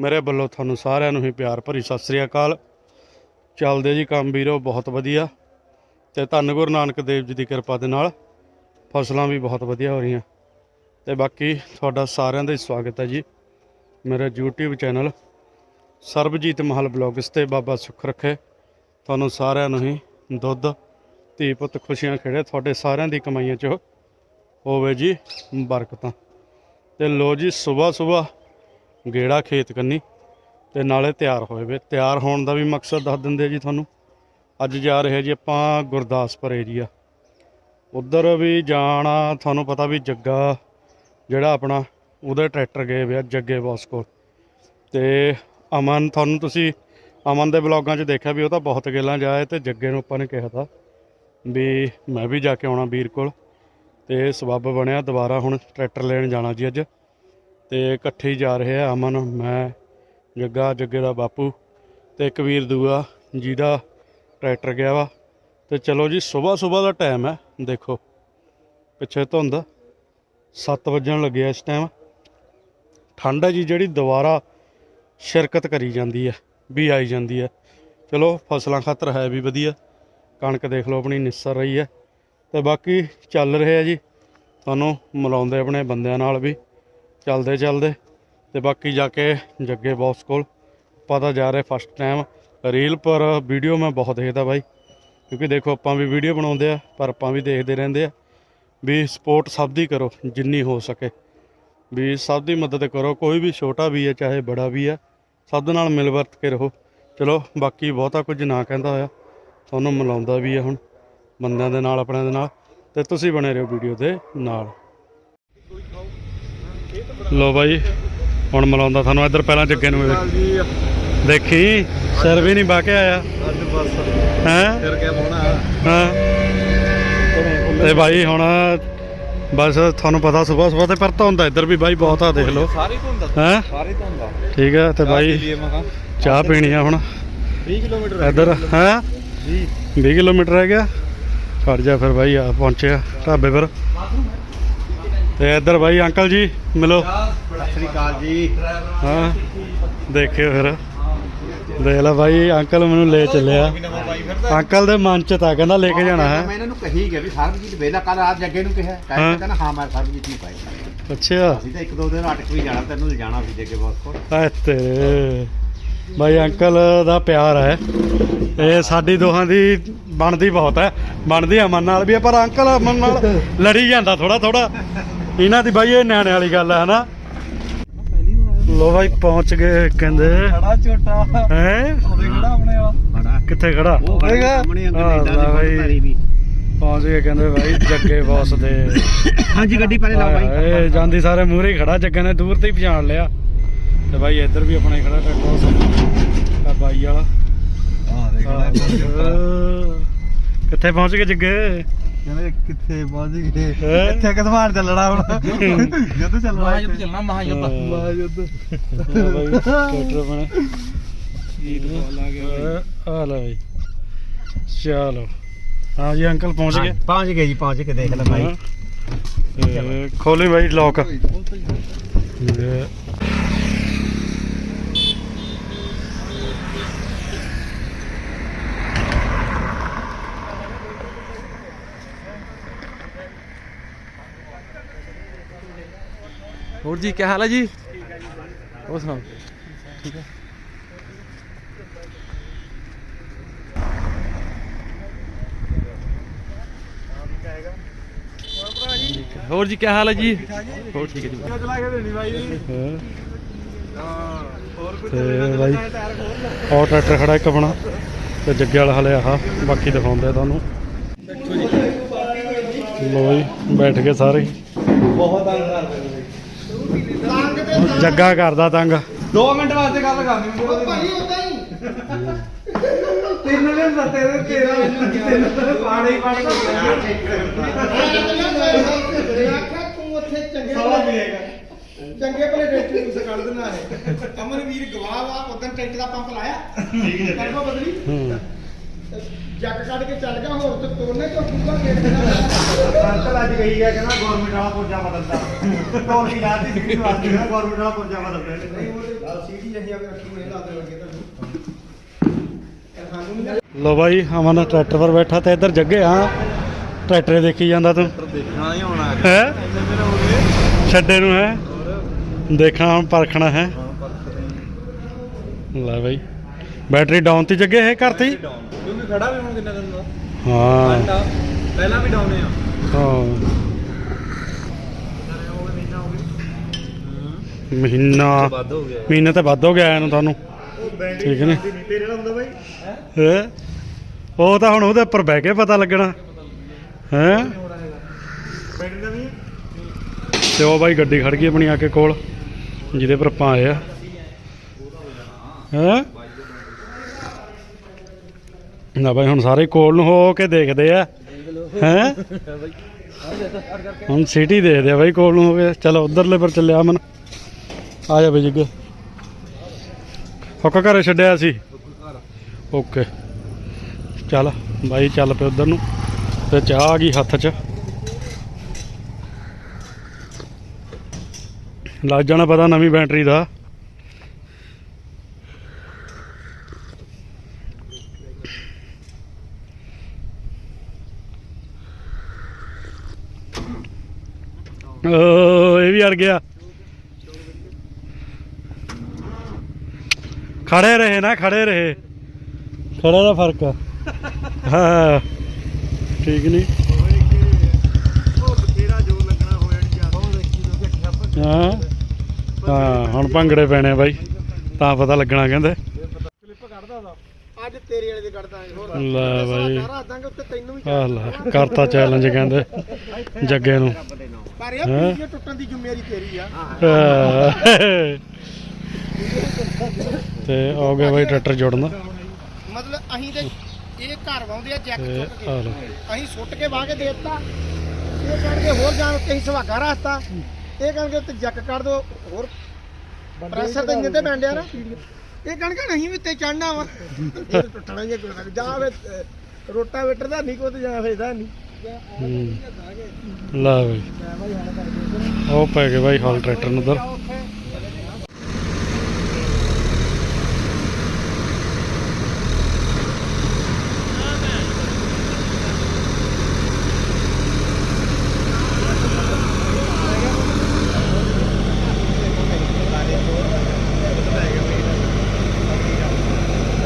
ਮੇਰੇ ਵੱਲੋਂ ਤੁਹਾਨੂੰ ਸਾਰਿਆਂ ਨੂੰ ਹੀ ਪਿਆਰ ਭਰੀ ਸਤਿ ਸ੍ਰੀ ਅਕਾਲ। ਚੱਲਦੇ ਜੀ ਕੰਮ ਵੀਰੋ, ਬਹੁਤ ਵਧੀਆ। ਤੇ ਧੰਨ ਗੁਰੂ ਨਾਨਕ ਦੇਵ ਜੀ ਦੀ ਕਿਰਪਾ ਦੇ ਨਾਲ ਫਸਲਾਂ ਵੀ ਬਹੁਤ ਵਧੀਆ ਹੋ ਰਹੀਆਂ। ਤੇ ਬਾਕੀ ਤੁਹਾਡਾ ਸਾਰਿਆਂ ਦਾ ਹੀ ਸਵਾਗਤ ਹੈ ਜੀ। ਮੇਰੇ YouTube ਚੈਨਲ ਸਰਬਜੀਤ ਮਹਲ ਬਲੌਗਸ ਤੇ ਬਾਬਾ ਸੁੱਖ ਰੱਖੇ। ਤੁਹਾਨੂੰ ਸਾਰਿਆਂ ਨੂੰ ਹੀ ਦੁੱਧ, ਧੀ ਪੁੱਤ ਖੁਸ਼ੀਆਂ ਖੇੜੇ। ਤੁਹਾਡੇ ਸਾਰਿਆਂ ਦੀ ਕਮਾਈਆਂ 'ਚ ਹੋਵੇ ਜੀ ਬਰਕਤਾਂ। ਤੇ ਲੋ ਜੀ ਸਵੇਰ ਸਵੇਰ ਗੇੜਾ ਖੇਤ ਕੰਨੀ ਤੇ ਨਾਲੇ ਤਿਆਰ ਹੋਏ ਵੇ। ਤਿਆਰ ਹੋਣ ਦਾ ਵੀ ਮਕਸਦ ਦੱਸ ਦਿੰਦੇ ਜੀ ਤੁਹਾਨੂੰ। ਅੱਜ ਜਾ ਰਹੇ ਜੀ ਆਪਾਂ ਗੁਰਦਾਸਪੁਰ ਏਰੀਆ ਉਧਰ ਵੀ ਜਾਣਾ, ਤੁਹਾਨੂੰ ਪਤਾ ਵੀ ਜੱਗਾ ਜਿਹੜਾ ਆਪਣਾ, ਉਹਦੇ ਟਰੈਕਟਰ ਗਏ ਵੇ ਜੱਗੇ ਬੌਸ ਕੋਲ ਤੇ ਅਮਨ, ਤੁਹਾਨੂੰ ਤੁਸੀਂ ਅਮਨ ਦੇ ਬਲੌਗਾਂ 'ਚ ਦੇਖਿਆ ਵੀ ਉਹ ਤਾਂ ਬਹੁਤ ਗੇਲਾਂ ਜਾਏ ਤੇ ਜੱਗੇ ਨੂੰ ਆਪਾਂ ਨੇ ਕਿਹਾ ਤਾ ਵੀ ਮੈਂ ਵੀ ਜਾ ਕੇ ਆਉਣਾ ਵੀਰ ਕੋਲ। ਤੇ ਸਬੱਬ ਬਣਿਆ ਦੁਬਾਰਾ ਹੁਣ ਟਰੈਕਟਰ ਲੈਣ ਜਾਣਾ ਜੀ ਅੱਜ। ਤੇ ਇਕੱਠੇ ਹੀ ਜਾ ਰਹੇ ਆ ਅਮਨ, ਮੈਂ, ਜੱਗਾ, ਜੱਗੇ ਦਾ ਬਾਪੂ ਤੇ ਇੱਕ ਵੀਰ ਦੂਆ ਜਿਹਦਾ ਟਰੈਕਟਰ ਗਿਆ ਵਾ। ਤੇ ਚਲੋ ਜੀ, ਸਵੇਰ ਸਵੇਰ ਦਾ ਟਾਈਮ ਹੈ, ਦੇਖੋ। ਪਿੱਛੇ ਧੁੰਦ 7 ਵਜਣ ਲੱਗਿਆ ਇਸ ਟਾਈਮ ਠੰਡ ਹੈ ਜੀ, ਜਿਹੜੀ ਦੁਬਾਰਾ ਸ਼ਿਰਕਤ ਕਰੀ ਜਾਂਦੀ ਹੈ, ਵੀ ਆਈ ਜਾਂਦੀ ਹੈ। ਚਲੋ, ਫਸਲਾਂ ਖਾਤਰ ਹੈ ਵੀ ਵਧੀਆ, ਕਣਕ ਦੇਖ ਲਓ, ਆਪਣੀ ਨਿਸਰ ਰਹੀ ਹੈ। ਤੇ ਬਾਕੀ ਚੱਲ ਰਿਹਾ ਜੀ, ਤੁਹਾਨੂੰ ਮਿਲਾਉਂਦੇ ਆਪਣੇ ਬੰਦਿਆਂ ਨਾਲ ਵੀ। ਚੱਲਦੇ ਚੱਲਦੇ। ਤੇ ਬਾਕੀ ਜਾ ਕੇ ਜੱਗੇ ਬੌਸ ਕੋਲ। ਪਤਾ ਜਾ ਰਿਹਾ ਫਸਟ ਟਾਈਮ ਰੀਲ ਪਰ ਵੀਡੀਓ ਮੈਂ ਬਹੁਤ ਦੇਖਦਾ ਬਾਈ। ਕਿਉਂਕਿ ਦੇਖੋ, ਆਪਾਂ ਵੀ ਵੀਡੀਓ ਬਣਾਉਂਦੇ ਆ, ਪਰ ਆਪਾਂ ਵੀ ਦੇਖਦੇ ਰਹਿੰਦੇ ਆ। ਵੀ ਸਪੋਰਟ ਸਭ ਦੀ ਕਰੋ, ਜਿੰਨੀ ਹੋ ਸਕੇ। ਵੀ ਸਭ ਦੀ ਮਦਦ ਕਰੋ, ਕੋਈ ਵੀ ਛੋਟਾ ਵੀ ਹੈ, ਚਾਹੇ ਬੜਾ ਵੀ ਹੈ, ਸਭ ਦੇ ਨਾਲ ਮਿਲ ਵਰਤ ਕੇ ਰਹੋ। ਚਲੋ, ਬਾਕੀ ਬਹੁਤਾ ਕੁਝ ਨਾ ਕਹਿੰਦਾ ਹੋਇਆ। ਤੁਹਾਨੂੰ ਮਿਲਾਉਂਦਾ ਵੀ ਹੈ ਹੁਣ, ਬੰਦਿਆਂ ਦੇ ਨਾਲ, ਆਪਣਿਆਂ ਦੇ ਨਾਲ। ਤੇ ਤੁਸੀਂ ਬਣੇ ਰਹੋ ਵੀਡੀਓ ਦੇ ਨਾਲ। ਲੋ ਬਾਈ ਹੁਣ ਮਿਲਾਉਂਦਾ ਤੁਹਾਨੂੰ ਇੱਧਰ ਪਹਿਲਾਂ ਜੱਗੇ ਨੂੰ ਦੇਖੀ? ਸਿਰ ਵੀ ਨਹੀਂ ਬਾ ਕੇ ਆਇਆ। ਅੱਜ ਬਸ। ਹੈ? ਫਿਰ ਕੇ ਪਾਉਣਾ ਹਾਂ। ਤੇ ਬਾਈ ਹੁਣ ਬਸ ਤੁਹਾਨੂੰ ਪਤਾ ਸਵੇਰ ਸਵੇਰ ਤੇ ਪਰ ਧੁੰਦ ਇੱਧਰ ਵੀ ਬਾਈ ਬਹੁਤ ਆ ਦੇਖ ਲਓ। ਸਾਰੀ ਧੁੰਦਾ ਹੈ? ਸਾਰੀ ਧੁੰਦਾ ਠੀਕ ਹੈ ਤੇ ਬਾਈ ਚਾਹ ਪੀਣੀ ਆ ਹੁਣ। 20 ਕਿਲੋਮੀਟਰ ਇੱਧਰ ਹੈ? 20 20 ਕਿਲੋਮੀਟਰ ਰਹਿ ਗਿਆ। ਖੜ ਜਾ ਫਿਰ ਬਾਈ ਆ ਪਹੁੰਚਿਆ ਢਾਬੇ ਪਰ। ਤੇ ਇੱਧਰ ਬਾਈ ਅੰਕਲ ਜੀ ਮਿਲੋ। ਸਤਿ ਸ੍ਰੀ ਅਕਾਲ ਜੀ। ਹਾਂ ਦੇਖਿਓ ਫਿਰ। ਦੇਖ ਲੈ ਬਾਈ ਅੰਕਲ ਮੈਨੂੰ ਲੈ ਚੱਲਿਆ। ਅੰਕਲ ਦੇ ਮਨ ਚ ਤਾਂ ਕਹਿੰਦਾ ਲੈ ਕੇ ਜਾਣਾ ਮੈਂ ਹੈ ਇਹਨਾਂ ਨੂੰ ਕਹੀ ਗਿਆ ਵੀ ਸਰਬਜੀਤ ਵੇਲਾ ਕੱਲ ਰਾਤ ਜੱਗੇ ਨੂੰ ਕਿਹਾ। ਹਾਂ। ਕਹਿੰਦਾ ਕਹਿੰਦਾ ਹਾਂ ਮੈਂ ਸਰਬਜੀਤ ਨੂੰ ਪਾਈ ਅੱਛਾ। ਅਸੀਂ ਤਾਂ ਇੱਕ ਦੋ ਦਿਨ ਅਟਕ ਵੀ ਜਾਣਾ ਤੈਨੂੰ ਲਿਜਾਣਾ ਸੀ ਜੱਗੇ ਬੌਸ ਕੋਲ। ਐ ਤੇਰੇ। ਬਾਈ ਅੰਕਲ ਦਾ ਪਿਆਰ ਹੈ। ਇਹ ਸਾਡੀ ਦੋਹਾਂ ਦੀ ਬਣਦੀ ਬਹੁਤ ਹੈ। ਬਣਦੀ ਅਮਨ ਨਾਲ ਵੀ ਪਰ ਅੰਕਲ ਅਮਨ ਨਾਲ ਲੜੀ ਜਾਂਦਾ ਥੋੜਾ ਥੋੜਾ ਇਹਨਾਂ ਦੀ ਬਾਈ ਇਹ ਨਿਆਣੇ ਵਾਲੀ ਗੱਲ ਹੈ ਹਨਾ? ਲੋ ਬਾਈ ਪਹੁੰਚ ਗਏ ਕਹਿੰਦੇ। ਖੜਾ ਝੋਟਾ। ਹੈ? ਉਹਦੇ ਖੜਾ ਆਪਣੇ ਵਾਲਾ ਬੜਾ। ਕਿੱਥੇ ਖੜਾ? ਹੋਏਗਾ ਸਾਹਮਣੇ ਅੰਗਰੇਜ਼ਾਂ। ਦੀ ਵੀ। ਪਹੁੰਚ ਗਏ ਕਹਿੰਦੇ ਬਾਈ ਜੱਗੇ ਬੌਸ ਦੇ। ਹਾਂਜੀ ਗੱਡੀ ਪਰੇ ਲਾਓ ਇਹ ਬਾਈ ਜਾਂਦੀ ਸਾਰੇ ਮੂਹਰੇ ਖੜਾ ਜੱਗੇ ਨੇ ਦੂਰ ਤੇ ਹੀ ਪਛਾਣ ਲਿਆ। ਤੇ ਬਾਈ ਇੱਧਰ ਵੀ ਆਪਣਾ ਖੜਾ ਟਰੈਕਟਰ ਆ ਬਾਈ ਵਾਲਾ। ਹਾਂ ਦੇਖ ਕਿੱਥੇ ਪਹੁੰਚ ਗਏ ਜੱਗੇ? ਕਹਿੰਦੇ ਕਿੱਥੇ ਪਹੁੰਚ ਗਏ ਹੈਂ? ਇੱਥੇ ਕਦਮਾਨ ਚੱਲਣਾ ਹੁਣ। ਜਦ ਚੱਲਣਾ ਮਹਾ ਯੁੱਧ ਚੱਲਣਾ ਮਹਾ ਯੁੱਧ ਮਹਾਯੁੱਧ। ਟਰੈਕਟਰ ਬਣੇ ਆ ਲੈ ਬਾਈ। ਚਲੋ। ਹਾਂ ਜੀ ਅੰਕਲ ਪਹੁੰਚ ਗਏ। ਪਹੁੰਚ ਗਏ ਜੀ ਪਹੁੰਚ ਕੇ ਦੇਖ ਲੈ। ਤੇ ਖੋਲੀ ਬਾਈ ਲੋਕ ਹੋਰ ਜੀ ਕੀ ਹਾਲ ਹੈ ਜੀ? ਹੋਰ ਸੁਣਾਓ? ਠੀਕ ਹੈ। ਹੋਰ ਜੀ ਕੀ ਹਾਲ ਹੈ ਜੀ? ਹੋਰ ਠੀਕ ਹੈ ਜੀ। ਚਲਾ ਕੇ ਦੇਣੀ ਬਾਈ ਹਾਂ। ਹੋਰ ਕੁਝ ਬਾਈ ਉਹ ਟਰੈਕਟਰ ਖੜਾ ਇੱਕ ਆਪਣਾ, ਤੇ ਜੱਗੇ ਵਾਲਾ ਹਲੇ ਆਹ, ਬਾਕੀ ਦਿਖਾਉਂਦੇ ਤੁਹਾਨੂੰ। ਲੋ ਜੀ, ਬੈਠ ਗਏ ਸਾਰੇ। ਬਹੁਤ ਤੰਗ ਕਰਦੇ ਜੱਗਾ ਕਰਦਾ ਤੰਗ। 2 ਮਿੰਟ ਵਾਸਤੇ ਗੱਲ ਕਰਨੀ ਹੁੰਦੀ ਭਾਈ ਉਦਾਂ ਹੀ। ਤਿੰਨ ਦਿਨ ਦਾ ਤੇਰੇ ਤੇਰਾ ਤਿੰਨ ਪਾਣੀ ਪਾਣੀ ਚੰਗੇ ਭਲੇ ਟਰੈਕਟਰ ਨੂੰ ਕੱਢ ਦੇਣਾ ਹੈ ਅਮਨ ਵੀਰ ਗਵਾਹ ਵਾ ਉਦੋਂ ਟਰੈਕਟਰ ਦਾ ਪੰਪ ਲਾਇਆ। ਠੀਕ ਹੈ ਬਦਲੀ। ਹੂੰ ਜੱਕ ਕੱਢ ਕੇ ਚੱਲ ਗਿਆ ਹੋਰ ਤੇ ਤੋੜਨੇ ਤੋਂ ਪੂਰਾ ਗੇਟ ਅੰਕਲ ਅੱਜ ਗਈ ਹੈ ਕਹਿੰਦਾ ਗਵਰਨਮੈਂਟ ਵਾਲਾ ਪੁਰਜਾ ਬਦਲਦਾ। ਤੋੜ ਕੇ ਲਾਤੀ ਸਿੱਧੀ ਵਾਸਤੇ ਕਹਿੰਦਾ ਗਵਰਨਮੈਂਟ ਵਾਲਾ ਪੁਰਜਾ ਬਦਲਦਾ। ਨਹੀਂ ਉਹ ਸੀਡੀ ਨਹੀਂ ਆ ਕੇ ਰੱਖੀ ਹੋਈ ਲਾਦੇ ਲੱਗੇ ਤੁਹਾਨੂੰ ਇਹ ਸਾਨੂੰ ਨਹੀਂ ਲੋ ਬਾਈ ਅਮਨ ਟਰੈਕਟਰ ਪਰ ਬੈਠਾ ਤੇ ਇੱਧਰ ਜੱਗੇ ਆ। ਟਰੈਕਟਰ ਦੇਖੀ ਜਾਂਦਾ ਤੂੰ। ਦੇਖਣਾ ਹੀ ਹੋਣਾ ਹੈ। ਹੋ? ਛੱਡੇ ਨੂੰ ਹੈ। ਦੇਖਣਾ ਹੁਣ ਪਰਖਣਾ ਹੈ। ਲੈ ਬਾਈ। ਬੈਟਰੀ ਡਾਊਨ ਤੇ ਜੱਗੇ ਇਹ ਕਰਤੀ? ਕਿਉਂਕਿ ਖੜਾ ਵੀ ਹੁਣ ਕਿੰਨੇ ਦਿਨ ਦਾ? ਹਾਂ। ਘੰਟਾ। ਪਹਿਲਾਂ ਵੀ ਡਾਉਨੇ ਆ। ਹਾਂ। ਮਹੀਨਾ ਵੱਧ ਹੋ ਗਿਆ। ਮਹੀਨੇ ਤੇ ਵੱਧ ਹੋ ਗਿਆ ਇਹਨੂੰ ਤੁਹਾਨੂੰ। ਠੀਕ ਨੇ? ਤੇਰੇ ਨਾਲ ਹੁੰਦਾ ਬਾਈ। ਹੈ? ਉਹ ਤਾਂ ਹੁਣ ਉਹਦੇ ਉੱਪਰ ਬਹਿ ਕੇ ਪਤਾ ਲੱਗਣਾ। ਹੈ? ਤੇ ਉਹ ਬਾਈ ਗੱਡੀ ਖੜ ਗਈ ਆਪਣੀ ਆ ਕੇ ਕੋਲ। ਜਿਹਦੇ ਪਰ ਆਪਾਂ ਆਏ ਆ। ਹੈ? ਨਾ ਬਾਈ ਹੁਣ ਸਾਰੇ ਕੋਲ ਨੂੰ ਹੋ ਕੇ ਦੇਖਦੇ ਆ। ਹੈ? ਹੁਣ ਸਿਟੀ ਦੇਖਦੇ ਆ ਬਾਈ ਕੋਲ ਨੂੰ ਹੋ ਕੇ। ਚਲੋ ਉਧਰਲੇ ਪਰ ਚੱਲਿਆ ਮਨ ਆ ਜਾ ਬਈ ਜੱਗੇ ਹੁੱਕ ਘਰੇ ਛੱਡਿਆ ਸੀ। ਓਕੇ ਚੱਲ ਬਾਈ, ਚੱਲ ਪਏ ਉਧਰ ਨੂੰ। ਤੇ ਚਾਹ ਆ ਗਈ ਹੱਥ 'ਚ। ਲੱਗ ਜਾਣਾ ਪਤਾ ਨਵੀਂ ਬੈਟਰੀ ਦਾ। ਓ ਇਹ ਵੀ ਅੜ ਗਿਆ। ਖੜੇ ਰਹੇ ਨਾ ਖੜੇ ਰਹੇ। ਖੜੇ ਦਾ ਫ਼ਰਕ ਆ। ਹਾਂ। ਠੀਕ ਨਹੀਂ ਹਾਂ। ਹਾਂ ਹੁਣ ਭੰਗੜੇ ਪੈਣੇ ਬਾਈ। ਤਾਂ ਪਤਾ ਲੱਗਣਾ ਕਹਿੰਦੇ। ਅੱਜ ਤੇਰੇ ਵਾਲੇ ਦੇ ਕੱਢਦਾ ਹੋਰ। ਲੈ ਬਾਈ। ਕਰਤਾ ਚੈਲੰਜ ਕਹਿੰਦੇ। ਜੱਗੇ ਨੂੰ। ਪਰ ਇਹ ਹੈਂ? ਵੀਡੀਓ ਟੁੱਟਣ ਦੀ ਜ਼ਿੰਮੇਵਾਰੀ ਤੇਰੀ ਆ। ਤੇ ਹੋ ਗਿਆ ਬਾਈ ਟਰੈਕਟਰ ਜੋੜਨਾ ਮਤਲਬ ਅਸੀਂ ਤੇ ਇਹ ਘਰ ਵਾਉਂਦੇ ਆ ਜੈਕ ਤੇ ਚੁੱਕ ਆ ਕੇ ਅਸੀਂ ਸੁੱਟ ਕੇ ਵਾਹ ਕੇ ਦੇ ਦਿੱਤਾ ਇਹ ਕਹਿਣਗੇ ਹੋਰ ਜਾਣ ਉੱਤੇ ਅਸੀਂ ਸੁਹਾਗਾ ਰੱਖਤਾ ਇਹ ਕਹਿਣਗੇ ਉੱਤੇ ਜੱਕ ਕੱਢ ਦੋ ਹੋਰ ਪ੍ਰੈਸ਼ਰ ਤਾਂ ਇੰਨੇ ਤੇ ਬੈਂਡਿਆ ਨਾ ਇਹ ਕਹਿਣਗੇ ਨਹੀਂ ਵੀ ਤੇ ਚੜਨਾ ਵਾ ਇਹ ਟੁੱਟਣਾ ਹੀ ਆ ਕੋਈ ਨਾ ਕੋਈ। ਜਾਂ ਵੇ ਰੋਟਾ ਵੇਟਰ ਦਾ ਨਹੀਂ ਕੋ ਤੇ ਜਾਂ ਫੇਦਾ ਨਹੀਂ ਹੂੰ। ਲਾ ਬਾਈ। ਉਹ ਪੈ ਗਏ ਬਾਈ ਹਾਲ ਟਰੈਕਟਰ ਨੂੰ ਉਧਰ।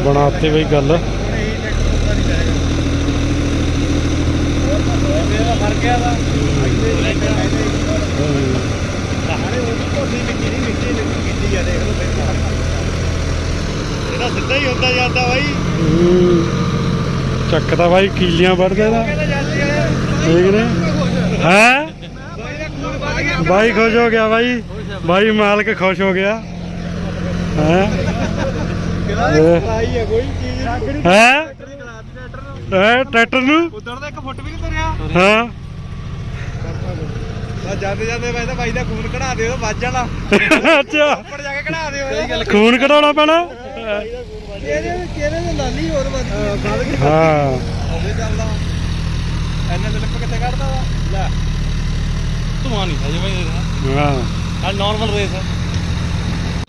ਬਣਾਤੀ ਬਈ ਗੱਲ ਫ਼ਰਕ ਗਿਆ ਦਾ ਸਿੱਧਾ ਹੀ ਹੁੰਦਾ ਜਾਂਦਾ ਬਾਈ। ਹੂੰ। ਚੱਕਦਾ ਬਾਈ ਕੀਲੀਆਂ ਵੱਢਦੇ ਦਾ ਠੀਕ ਨੇ ਹੈ ਬਾਈ ਖੁਸ਼ ਹੋ ਗਿਆ ਬਾਈ। ਬਾਈ। ਮਾਲਕ ਖੁਸ਼ ਹੋ ਗਿਆ। ਹੈ? ਹੈ ਕੋਈ ਚੀਜ਼ ਹੈ? ਟਰੈਕਟਰ ਨੂੰ ਉਧਰ ਦਾ ਇੱਕ ਫੁੱਟ ਵੀ ਨਹੀਂ ਤੁਰਿਆ। ਹਾਂ? ਜਾਂਦੇ ਜਾਂਦੇ ਮੈਂ ਤਾਂ ਬਾਈ ਦਾ ਖੂਨ ਕਢਾ ਦਿਓ ਵੱਜ ਜਾਣਾ। ਅੱਛਾ। ਉੱਪਰ ਜਾ ਕੇ ਕਢਾ ਦਿਓ। ਖੂਨ ਕਢਾਉਣਾ ਪੈਣਾ? ਕਿਹਦੇ ਕਿਹਦੇ ਦੇ ਲਾਲੀ ਹੋਰ ਵੱਧ ਹਾਂ ਹੋਵੇ ਚੱਲਦਾ। ਐਨੇ ਦੇ ਲਿਪ ਕਿੱਥੇ ਕੱਢਦਾ ਵਾ? ਲੈ। ਧੂਆਂ ਨਹੀਂ ਸਹੀ ਬਾਈ ਹਾਂ। ਆ ਨਾਰਮਲ ਰੇਸ ਹੈ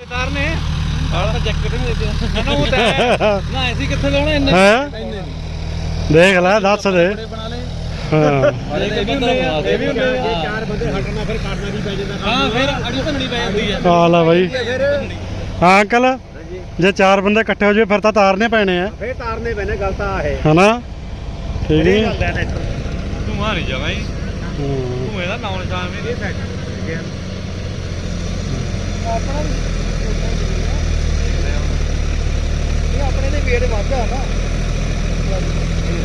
ਤਾਰ ਨੇ? ਆਹ ਤਾਂ ਜੈਕਟ ਨਹੀਂ ਦੇ ਨਾ ਉਹ ਤਾਂ ਹੈ। ਨਾ ਐਸੀ ਕਿੱਥੇ ਲਾਉਣਾ ਇੰਨੇ ਹੈ? ਦੇਖ ਲੈ ਦੱਸ ਦੇ। ਬਣਾ ਲੈ ਹਾਂ। ਇਹ ਵੀ ਹੁੰਦੇ ਆ। ਇਹ ਵੀ ਹੁੰਦੇ ਆ। ਚਾਰ ਬੰਦੇ ਹਟਣਾ ਫਿਰ ਕਰਨਾ ਵੀ ਪੈ ਜਾਂਦਾ। ਹਾਂ ਫਿਰ ਅੜੀ ਭੰਨਣੀ ਪੈ ਜਾਂਦੀ ਹੈ ਆ ਲੈ ਬਾਈ। ਹਾਂ ਅੰਕਲ। ਜੇ ਚਾਰ ਬੰਦੇ ਇਕੱਠੇ ਹੋ ਜਾਵੇ ਫਿਰ ਤਾਂ ਤਾਰਨੇ ਪੈਣੇ ਆ। ਫੇਰ ਤਾਰਨੇ ਪੈਣੇ ਗੱਲ ਤਾਂ ਆ ਹੈ। ਹਨਾ? ਠੀਕ ਗੱਲ ਹੈ ਟਰੈਕਟਰ ਧੂਆਂ ਨਹੀਂ ਹਾਂ। ਧੂਏ ਦਾ ਨਾਮ ਨਿਸ਼ਾਨ ਵੀ ਨਹੀਂ ਇਹ ਆਪਣੇ ਦੇ ਵੇਟ ਵੱਧ ਆ ਨਾ।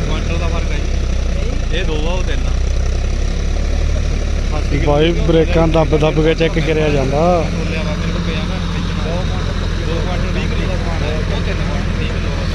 ਕੁਆਂਟਲ ਦਾ ਫ਼ਰਕ ਹੈ ਜੀ। ਇਹ ਦੋ ਆ ਉਹ ਤਿੰਨ ਆ। ਬਾਈ ਬ੍ਰੇਕਾਂ ਦੱਬ ਦੱਬ ਕੇ ਚੈੱਕ ਕਰਿਆ ਜਾਂਦਾ। ਬੋਲਿਆ ਵਾ ਮੇਰੇ ਕੋਲ ਪਿਆ ਨਾ ਦੋ ਕੁਆਂਟਲ ਦੋ ਕੁਆਂਟਲ 20 ਕਿਲੋ ਦਾ ਸਮਾਨ ਹੈ ਉਹ ਤਿੰਨ ਕੁਆਂਟਲ 30 ਕਿਲੋ ਦਾ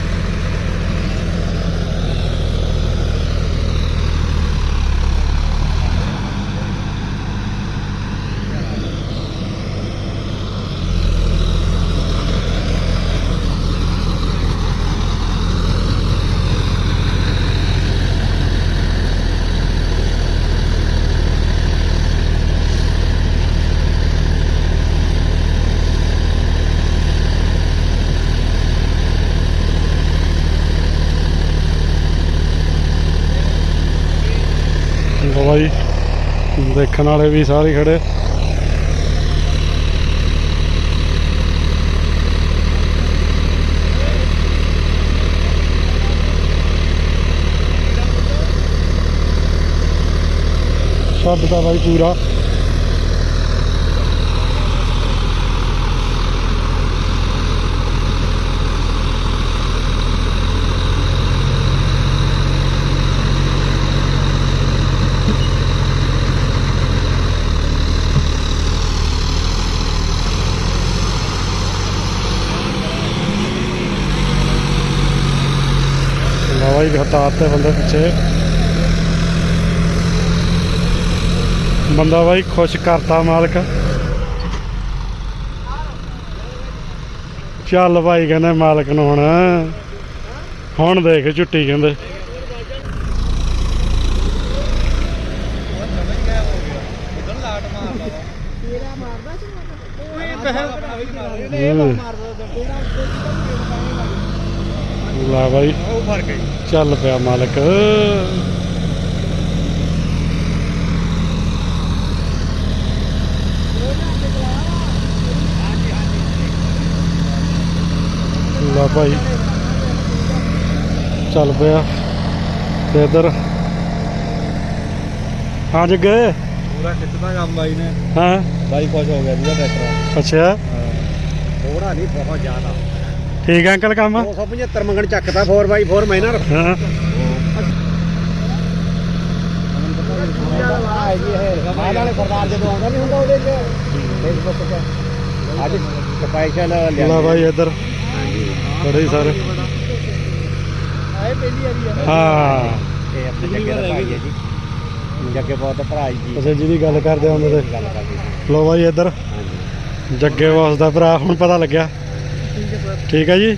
ਦੇਖਣ ਵਾਲੇ ਵੀ ਸਾਰੇ ਖੜੇ। ਸਭ ਦਾ ਬਾਈ ਪੂਰਾ। ਲਓ ਬਾਈ ਹਟਾ ਤੇ ਬੰਦੇ ਪਿੱਛੇ। ਬੰਦਾ ਬਾਈ ਖੁਸ਼ ਕਰਤਾ ਮਾਲਕ। ਚੱਲ ਭਾਈ ਕਹਿੰਦੇ ਮਾਲਕ ਨੂੰ ਹੁਣ। ਹੁਣ ਦੇਖ ਝੁੱਟੀ ਕਹਿੰਦੇ। ਤੇਰਾ ਮਾਰਦਾ ਸੀ ਉਹੀ ਬਹਿ ਹੂੰ। ਲੈ ਬਾਈ। ਉਹ ਫ਼ਰਕ ਹੈ ਚੱਲ ਪਿਆ ਮਾਲਕ। ਲੈ ਭਾਈ ਚੱਲ ਪਿਆ। ਤੇ ਇਧਰ। ਹਾਂ ਜੱਗੇ। ਪੂਰਾ ਖਿੱਚਦਾ ਕੰਮ ਬਾਈ ਨੇ। ਹਾਂ। ਬਾਈ ਖੁਸ਼ ਹੋ ਗਿਆ ਜੀ ਟਰੈਕਟਰ ਅੱਛਾ। ਥੋੜਾ ਨਹੀਂ ਬਹੁਤ ਜ਼ਿਆਦਾ। ਠੀਕ ਹੈ ਅੰਕਲ ਕੰਮ? 275 ਮੰਗਣ ਚੱਕਦਾ 4x4 ਮਹੀਨਾ ਹਾਂ। ਮਾਲ ਵਾਲੇ ਸਰਦਾਰ ਜਦੋਂ ਆਉਂਦਾ ਨਹੀਂ ਹੁੰਦਾ ਉਹਦੇ ਚ। ਫੇਸਬੁੱਕ ਤੇ। ਅੱਜ ਸਪੈਸ਼ਲ ਲੈ ਭਾਈ ਇਧਰ। ਬੜੇ ਹੀ ਸਾਰੇ। ਆਏ ਪਹਿਲੀ ਵਾਰੀ ਆ ਹਾਂ। ਇਹ ਆਪਣੇ ਜੱਗੇ ਦਾ ਭਾਈ ਹੈ ਜੀ। ਜੱਗੇ ਬਹੁਤ ਭਰਾ ਜੀ। ਅਸੀਂ ਜਿਹਦੀ ਗੱਲ ਕਰਦੇ ਹੁੰਦੇ ਤੇ। ਗੱਲ ਕਰਦੇ ਲੋ ਬਾਈ ਇੱਧਰ। ਹਾਂਜੀ। ਜੱਗੇ ਵਾਸ ਦਾ ਭਰਾ ਹੁਣ ਪਤਾ ਲੱਗਿਆ। ਠੀਕ ਹੈ ਜੀ?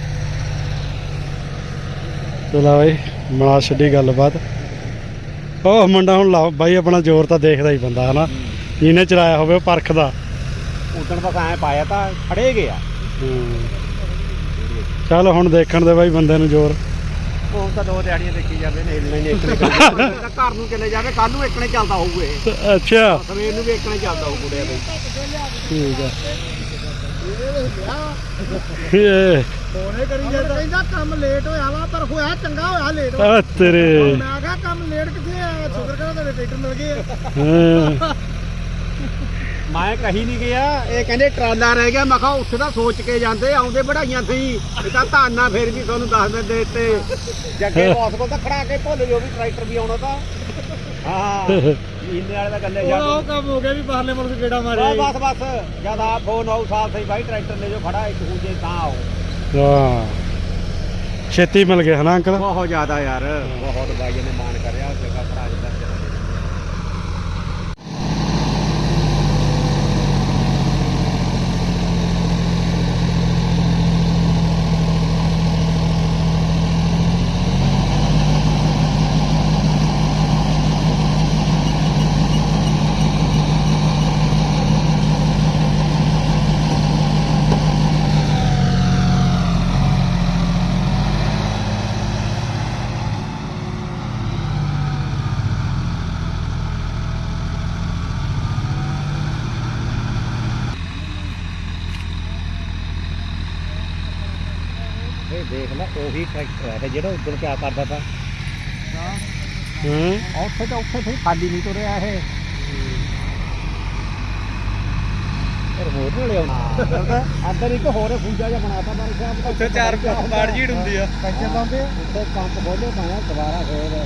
ਚਲੋ ਬਾਈ ਮਨਾ ਛੱਡੀ ਗੱਲਬਾਤ। ਉਹ ਮੁੰਡਾ ਹੁਣ ਲਾ ਬਾਈ ਆਪਣਾ ਜ਼ੋਰ ਤਾਂ ਦੇਖਦਾ ਹੀ ਬੰਦਾ ਹਨਾ? ਜਿਹਨੇ ਚਲਾਇਆ ਹੋਵੇ ਉਹ ਪਰਖਦਾ ਉਦਣ ਬਸ ਐ ਪਾਇਆ ਤਾਂ ਖੜੇ ਗਿਆ ਚੱਲ ਹੁਣ ਦੇਖਣ ਦੇ ਬਾਈ ਬੰਦੇ ਨੂੰ ਜ਼ੋਰ। ਉਹ ਤਾਂ ਦੋ ਦਿਹਾੜੀਆਂ ਦੇਖੀ ਜਾਵੇ ਨੇ ਹਿੱਲਣੇ ਨੇ ਇੱਕ ਘਰ ਨੂੰ ਚਲੇ ਜਾਵੇ ਕੱਲ ਨੂੰ ਇੱਕ ਨੇ ਚੱਲਦਾ ਹੋਊ ਇਹ। ਅੱਛਾ। ਸਵੇਰ ਨੂੰ ਵੀ ਇੱਕ ਨੇ ਚੱਲਦਾ ਹੋਊ ਕੁੜਿਆ ਦੇ। ਠੀਕ ਹੈ ਇਹ ਫੋਨੇ ਕਰੀ ਜਾਂਦਾ। ਕਹਿੰਦਾ ਕੰਮ ਲੇਟ ਹੋਇਆ ਵਾ ਪਰ ਹੋਇਆ ਚੰਗਾ ਹੋਇਆ ਲੇਟ ਆ ਤੇਰੇ। ਮੈਂ ਕਿਹਾ ਕੰਮ ਲੇਟ ਕਿੱਥੇ ਆ? ਸ਼ੁਕਰ ਕਰੋ ਤੁਹਾਡੇ ਟਰੈਕਟਰ ਮਿਲ ਗਏ ਹਾਂ। ਮੈਂ ਕਹੀ ਨਹੀਂ ਗਿਆ ਇਹ ਕਹਿੰਦੇ ਟਰਾਲਾ ਰਹਿ ਗਿਆ। ਮੈਂ ਕਿਹਾ ਉੱਥੇ ਤਾਂ ਸੋਚ ਕੇ ਜਾਂਦੇ ਆਉਂਦੇ ਬੜਾਈਆਂ ਸੀ ਇਹ ਤਾਂ ਧਾਨਾ ਫੇਰ ਵੀ ਤੁਹਾਨੂੰ ਦੱਸ ਦਿੰਦੇ ਤੇ ਜੱਗੇ ਬੌਸ ਕੋਲ ਤਾਂ ਖੜਾ ਕੇ ਭੁੱਲ ਜੋ ਵੀ ਟਰੈਕਟਰ ਵੀ ਆਉਣਾ ਤਾਂ। ਹਾਂ। ਮਹੀਨੇ ਵਾਲੇ ਦਾ ਗੱਲੇ ਜਾ ਉਹ ਕੰਮ ਹੋ ਗਿਆ ਵੀ ਬਾਹਰਲੇ ਮੁਲਕ ਗੇੜਾ ਬਸ ਬਸ ਬਸ। ਜਦ ਆ ਫੋਨ ਆਉ ਸਾਲ ਸਹੀ ਭਾਈ ਟਰੈਕਟਰ ਲੈ ਜੋ ਖੜਾ ਇੱਕ ਦੂਜੇ ਤਾਂ ਆਓ। ਹਾਂ। ਛੇਤੀ ਮਿਲ ਗਿਆ ਹਨਾ ਅੰਕਲ? ਬਹੁਤ ਜ਼ਿਆਦਾ ਯਾਰ ਬਹੁਤ ਬਾਈ ਨੇ ਮਾਨ ਕਰਿਆ ਜਗ੍ਹਾ ਭਰਾ ਜਿੱਦਾਂ ਚਲਾ ਇਹ ਦੇਖ ਲੈ ਉਹੀ ਟਰੈਕਟਰ ਹੈ ਜਿਹੜਾ ਉਦੋਂ ਕਿਆ ਕਰਦਾ ਤਾ। ਹਾਂ। ਉੱਥੇ ਤਾਂ ਉੱਥੇ ਫਿਰ ਖਾਲੀ ਨਹੀਂ ਤੁਰਿਆ ਇਹ। ਫਿਰ ਹੋਰ ਨਾਲ ਆਉਣਾ ਅੰਦਰ ਇੱਕ ਹੋਰ ਖੂੰਜਾ ਜਿਹਾ ਬਣਾਤਾ ਮਾਰੇ ਸਾਹਿਬ ਉੱਥੇ ਚਾਰ ਬਾੜ ਜੀੜ ਹੁੰਦੀ ਆ। ਪੈਂਚਰ ਲਾਉਂਦੇ ਉੱਥੇ ਪੰਪ ਖੋਲੇ ਪਾਇਆ ਦੁਬਾਰਾ ਫੇਰ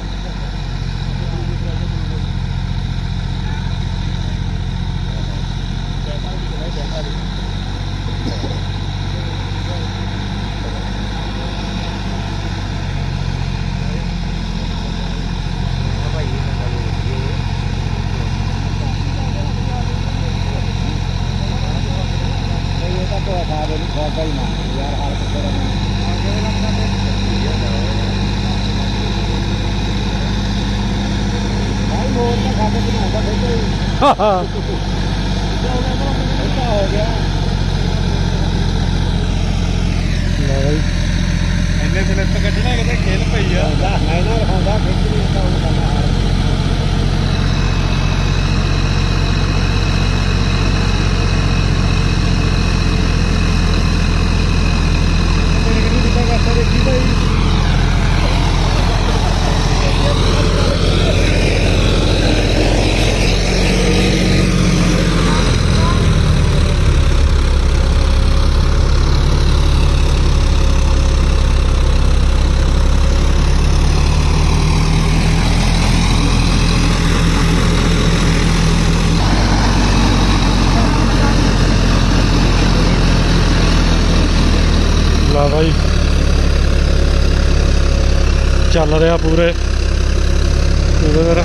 ਇਹ ਤਾਂ ਕੋਈ ਖਾਦ ਨਹੀਂ ਖਾਦਾ ਹੀ ਨਾ ਯਾਰ ਹਾਲ ਕਿਹੜਾ ਭਾਈ ਮੋਰ ਤਾਂ ਖਾਦੇ ਬਣਾਉਂਦਾ ਫਿਰ ਕੋਈ ਇੱਦਾਂ ਹੋ। ਗਿਆ ਲੈ ਇੰਨੇ ਸਲਿੱਪ ਕੱਢਣਾ ਕਿਤੇ ਖੇਲ ਪਈ ਆ। ਮੈਂ ਨਾ ਰਖਾਉਂਦਾ ਖਿੱਚ ਨਹੀਂ ਹੁੰਦਾ ਉਹ ਕਰਨਾ। ਚੱਲ ਰਿਹਾ ਪੂਰੇ। ਪੂਰੇ ਫਿਰ